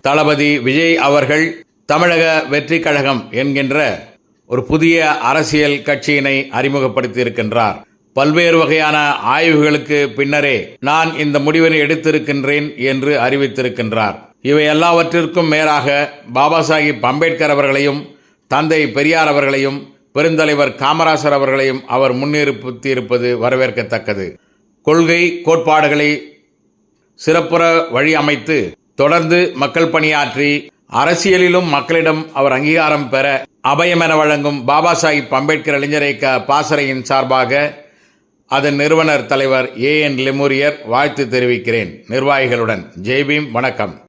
தளபதி விஜய் அவர்கள் தமிழக வெற்றி கழகம் என்கின்ற ஒரு புதிய அரசியல் கட்சியினை அறிமுகப்படுத்தி இருக்கின்றார் பல்வேறு வகையான ஆய்வுகளுக்கு பின்னரே நான் இந்த முடிவினை எடுத்திருக்கின்றேன் என்று அறிவித்திருக்கின்றார். இவை எல்லாவற்றிற்கும் மேலாக பாபா சாஹிப் அம்பேத்கர் அவர்களையும் தந்தை பெரியார் அவர்களையும் பெருந்தலைவர் காமராசர் அவர்களையும் அவர் முன்னிறுத்தியிருப்பது வரவேற்கத்தக்கது. கொள்கை கோட்பாடுகளை சிறப்புற வழி அமைத்து தொடர்ந்து மக்கள் பணியாற்றி அரசியலிலும் மக்களிடம் அவர் அங்கீகாரம் பெற அபயம் என வழங்கும் பாபா சாஹிப் அம்பேத்கர் இளைஞர் இயக்க பாசறையின் சார்பாக அதன் நிறுவனர் தலைவர் ஏ என் லெமூரியர் வாழ்த்து தெரிவிக்கிறேன். நிர்வாகிகளுடன். ஜெய்பீம் வணக்கம்.